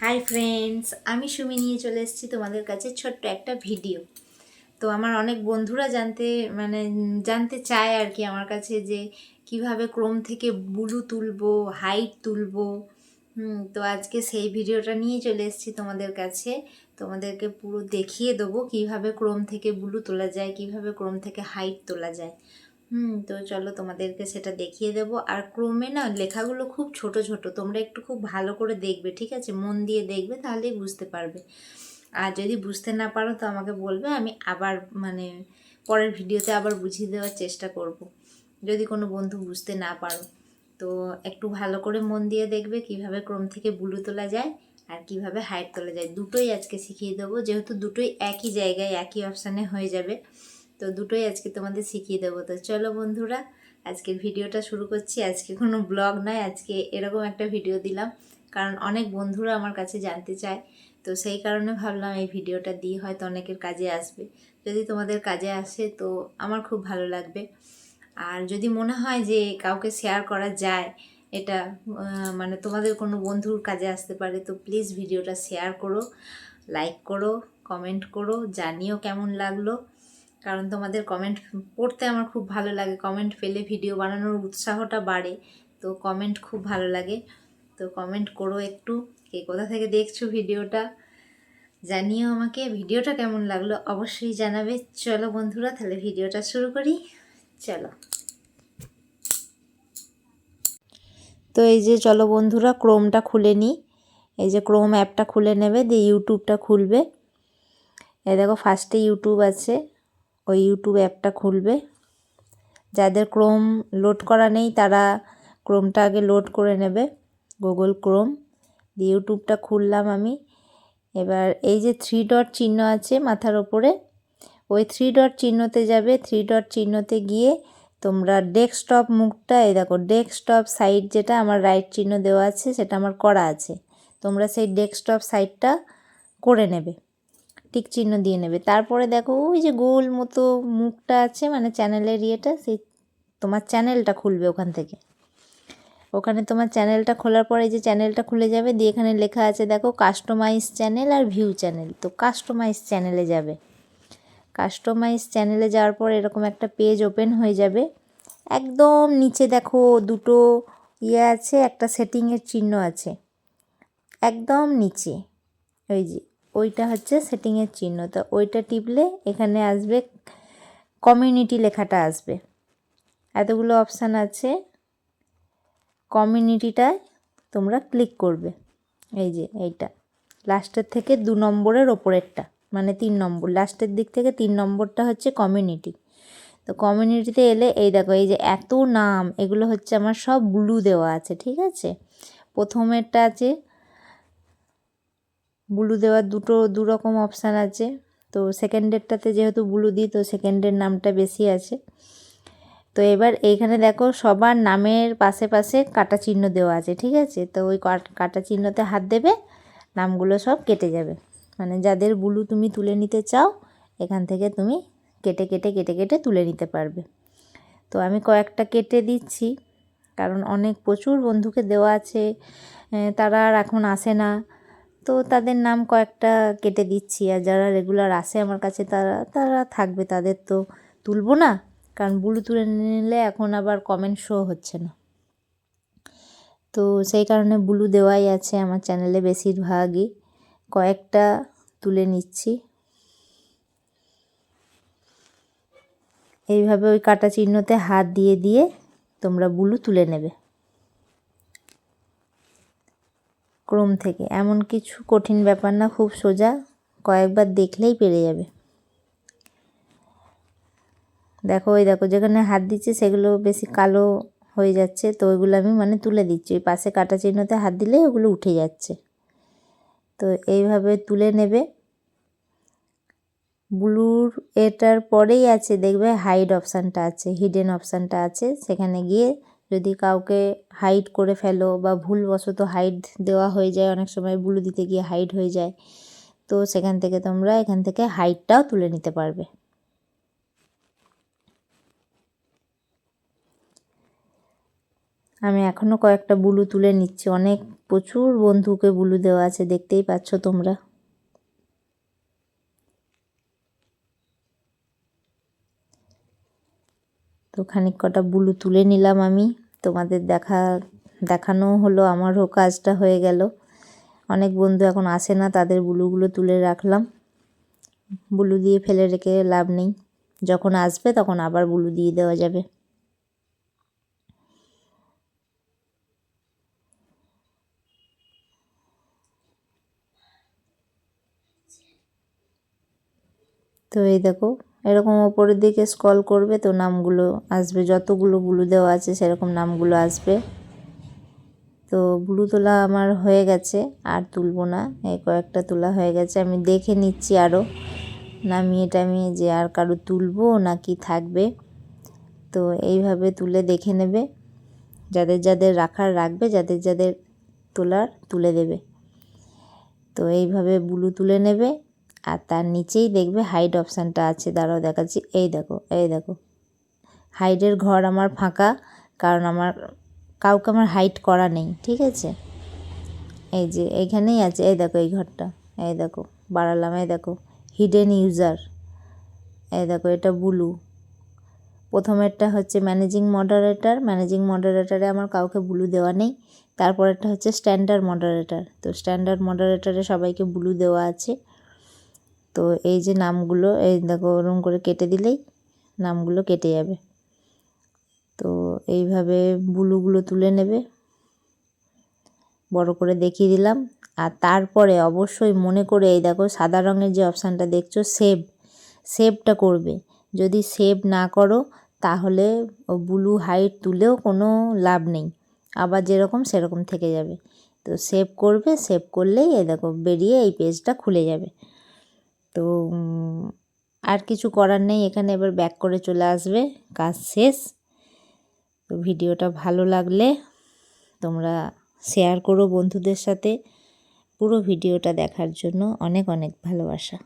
Hi friends আমি সুমি নিয়ে চলে এসেছি তোমাদের কাছে ছোট্ট একটা ভিডিও তো আমার অনেক বন্ধুরা জানতে মানে জানতে চায় আর কি আমার কাছে যে কীভাবে ক্রোম থেকে ব্লু তুলবো হাইট তুলবো। তো আজকে সেই ভিডিওটা নিয়ে চলে এসেছি তোমাদের কাছে। তোমাদেরকে পুরো দেখিয়ে দেবো কীভাবে ক্রোম থেকে ব্লু তোলা যায়, কীভাবে ক্রোম থেকে হাইট তোলা যায়। হুম, তো চলো তোমাদেরকে সেটা দেখিয়ে দেবো। আর ক্রমে না লেখাগুলো খুব ছোট ছোট। তোমরা একটু খুব ভালো করে দেখবে, ঠিক আছে? মন দিয়ে দেখবে, তাহলেই বুঝতে পারবে। আর যদি বুঝতে না পারো, তো আমাকে বলবে, আমি আবার মানে পরের ভিডিওতে আবার বুঝিয়ে দেওয়ার চেষ্টা করব। যদি কোনো বন্ধু বুঝতে না পারো, তো একটু ভালো করে মন দিয়ে দেখবে কীভাবে ক্রম থেকে বুলু তোলা যায় আর কীভাবে হাইট তোলা যায়। দুটোই আজকে শিখিয়ে দেবো। যেহেতু দুটোই একই জায়গায়, একই অপশানে হয়ে যাবে। তো দুটোই আজকে তোমাদের শিখিয়ে দেবো। তো চলো বন্ধুরা, আজকের ভিডিওটা শুরু করছি। আজকে কোনো ব্লগ নয়, আজকে এরকম একটা ভিডিও দিলাম। কারণ অনেক বন্ধুরা আমার কাছে জানতে চায়। তো সেই কারণে ভাবলাম এই ভিডিওটা দিয়ে হয়তো অনেকের কাজে আসবে। যদি তোমাদের কাজে আসে তো আমার খুব ভালো লাগবে। আর যদি মনে হয় যে কাউকে শেয়ার করা যায়, এটা মানে তোমাদের কোনো বন্ধুর কাজে আসতে পারে, তো প্লিজ ভিডিওটা শেয়ার করো লাইক করো কমেন্ট করো, জানিও কেমন লাগল। কারণ তোমাদের কমেন্ট পড়তে আমার খুব ভালো লাগে। কমেন্ট পেলে ভিডিও বানানোর উৎসাহটা বাড়ে। তো কমেন্ট খুব ভালো লাগে। তো কমেন্ট করো একটু, কে কোথা থেকে দেখছ ভিডিওটা জানিও আমাকে ভিডিওটা কেমন লাগল অবশ্যই জানাবে। চলো বন্ধুরা, তাহলে ভিডিওটা শুরু করি। চলো। তো এই যে, চলো বন্ধুরা ক্রোমটা খুলে নিই এই যে ক্রোম অ্যাপটা খুলে নেবে, দিয়ে ইউটিউবটা খুলবে। এ দেখো ফার্স্টে ইউটিউব আছে। ওই ইউটিউব অ্যাপটা খুলবে। যাদের ক্রোম লোড করা নেই, তারা ক্রোমটা আগে লোড করে নেবে গুগল ক্রোম দিয়ে ইউটিউবটা খুললাম আমি। এবার এই যে থ্রি ডট চিহ্ন আছে মাথার ওপরে, ওই থ্রি ডট চিহ্নতে যাবে। থ্রি ডট চিহ্নতে গিয়ে তোমরা ডেস্কটপ মুখটা, এই দেখো ডেস্কটপ সাইট যেটা আমার রাইট চিহ্ন দেওয়া আছে, সেটা আমার করা আছে। তোমরা সেই ডেস্কটপ সাইটটা করে নেবে। টিক চিহ্ন দিয়ে নেবে। তারপরে দেখো, ওই যে গোল মতো মুখটা আছে মানে চ্যানেলের ইয়েটা, সেই তোমার চ্যানেলটা খুলবে ওখান থেকে। ওখানে তোমার চ্যানেলটা খোলার পরে যে চ্যানেলটা খুলে যাবে, দিয়ে এখানে লেখা আছে, দেখো, কাস্টমাইজ চ্যানেল আর ভিউ চ্যানেল। তো কাস্টমাইজ চ্যানেলে যাবে। কাস্টমাইজ চ্যানেলে যাওয়ার পর এরকম একটা পেজ ওপেন হয়ে যাবে। একদম নিচে দেখো, দুটো ইয়ে আছে, একটা সেটিংয়ের চিহ্ন আছে। একদম নিচে, ওই যে। ওইটা হচ্ছে সেটিংয়ের চিহ্ন। তো ওইটা টিপলে এখানে আসবে কমিউনিটি লেখাটা আসবে। এতগুলো অপশান আছে। কমিউনিটিটায় তোমরা ক্লিক করবে। এই যে এইটা। লাস্টের থেকে দু নম্বরের ওপরেরটা মানে তিন নম্বর। লাস্টের দিক থেকে তিন নম্বরটা হচ্ছে কমিউনিটি তো কমিউনিটিতে এলে এই দেখো, এই যে এত নাম, এগুলো হচ্ছে আমার সব ব্লু দেওয়া আছে, ঠিক আছে? প্রথমেরটা আছে ব্লু দেওয়ার দুটো, দু রকম অপশান আছে। তো সেকেন্ডেরটাতে যেহেতু ব্লু দিই, তো সেকেন্ডের নামটা বেশি আছে। তো এবার এইখানে দেখো সবার নামের পাশে পাশে কাটা চিহ্ন দেওয়া আছে, ঠিক আছে? তো ওই কাট- কাটা চিহ্নতে হাত দেবে, নামগুলো সব কেটে যাবে। মানে যাদের ব্লু তুমি তুলে নিতে চাও, এখান থেকে তুমি কেটে কেটে কেটে কেটে তুলে নিতে পারবে। তো আমি কয়েকটা কেটে দিচ্ছি, কারণ অনেক প্রচুর বন্ধুকে দেওয়া আছে। তারা আর এখন আসে না। তো তাদের নাম কয়েকটা কেটে দিচ্ছি আর যারা রেগুলার আসে আমার কাছে তারা তারা থাকবে। তাদের তো তুলবো না, কারণ ব্লু তুলে নিলে এখন আবার কমেন্ট শো হচ্ছে না। তো সেই কারণে ব্লু দেওয়াই আছে আমার চ্যানেলে বেশিরভাগই। কয়েকটা তুলে নিচ্ছি। এইভাবে ওই কাটা চিহ্নতে হাত দিয়ে দিয়ে তোমরা ব্লু তুলে নেবে। ক্রোম থেকে। এমন কিছু কঠিন ব্যাপার না, খুব সোজা কয়েকবার দেখলেই পেরে যাবে। দেখো, ওই দেখো, যেখানে হাত দিচ্ছে সেগুলো বেশি কালো হয়ে যাচ্ছে, তো ওইগুলো আমি মানে তুলে দিচ্ছি। ওই পাশে কাটা চিহ্নতে হাত দিলে ওগুলো উঠে যাচ্ছে। তো এইভাবে তুলে নেবে। ব্লুর এটার পরেই আছে, দেখবে হাইড অপশানটা আছে, হিডেন অপশানটা আছে, সেখানে গিয়ে যদি কাউকে হাইড করে ফেলো বা ভুলবশত হাইড দেওয়া হয়ে যায়, অনেক সময় ব্লু দিতে গিয়ে হাইড হয়ে যায়, তো সেখান থেকে তোমরা এখান থেকে হাইটটাও তুলে নিতে পারবে। আমি এখনও কয়েকটা ব্লু তুলে নিচ্ছি। অনেক প্রচুর বন্ধুকে বুলু দেওয়া আছে, দেখতেই পাচ্ছ তোমরা। তো খানিক কটা বুলু তুলে নিলাম আমি। তোমাদের দেখা, দেখানো হলো, আমারও কাজটা হয়ে গেল। অনেক বন্ধু এখন আসে না, তাদের বুলুগুলো তুলে রাখলাম। বুলু দিয়ে ফেলে রেখে লাভ নেই। যখন আসবে তখন আবার বুলু দিয়ে দেওয়া যাবে। তো এই দেখো এরকম ওপরের দিকে স্কল করবে তো নামগুলো আসবে, যতগুলো ব্লু দেওয়া আছে সেরকম নামগুলো আসবে। তো ব্লু তোলা আমার হয়ে গেছে, আর তুলবো না, এই কয়েকটা তোলা হয়ে গেছে। আমি দেখে নিচ্ছি আরও নামিয়ে টামিয়ে যে আর কারও তুলবো না কি থাকবে। তো এইভাবে তুলে দেখে নেবে, যাদের যাদের রাখার রাখবে, যাদের যাদের তোলার তুলে দেবে। তো এইভাবে ব্লু তুলে নেবে আর তার নিচেই দেখবে হাইড অপশানটা আছে। দাঁড়াও, দেখাচ্ছি। এই দেখো এই দেখো। হাইডের ঘর আমার ফাঁকা, কারণ আমার, কাউকে আমার হাইট করা নেই, ঠিক আছে? এই যে, এইখানেই আছে। এই দেখো এই ঘরটা। এই দেখো, বাড়ালাম, এই দেখো। হিডেন ইউজার এই দেখো, এটা ব্লু প্রথমেরটা হচ্ছে ম্যানেজিং মডারেটার ম্যানেজিং মডারেটারে আমার কাউকে ব্লু দেওয়া নেই। তারপরেরটা হচ্ছে স্ট্যান্ডার্ড মডারেটার তো স্ট্যান্ডার্ড মডারেটারে সবাইকে ব্লু দেওয়া আছে। তো এই যে নামগুলো, এই দেখো ওরম করে কেটে দিলেই নামগুলো কেটে যাবে। তো এইভাবে বুলুগুলো তুলে নেবে। বড় করে দেখিয়ে দিলাম। আর তারপরে অবশ্যই মনে করে এই দেখো সাদা রঙের যে অপশানটা দেখছ, সেভ। সেভটা করবে। যদি সেভ না করো, তাহলে ব্লু হাইট তুলেও কোনো লাভ নেই। আবার যেরকম সেরকম থেকে যাবে। তো সেভ করবে, সেভ করলেই এই দেখো বেরিয়ে এই পেজটা খুলে যাবে। তো আর কিছু করার নেই। এখানে এবার ব্যাক করে চলে আসবে। কাজ শেষ। তো ভিডিওটা ভালো লাগলে তোমরা শেয়ার করো বন্ধুদের সাথে। পুরো ভিডিওটা দেখার জন্য অনেক অনেক ভালোবাসা।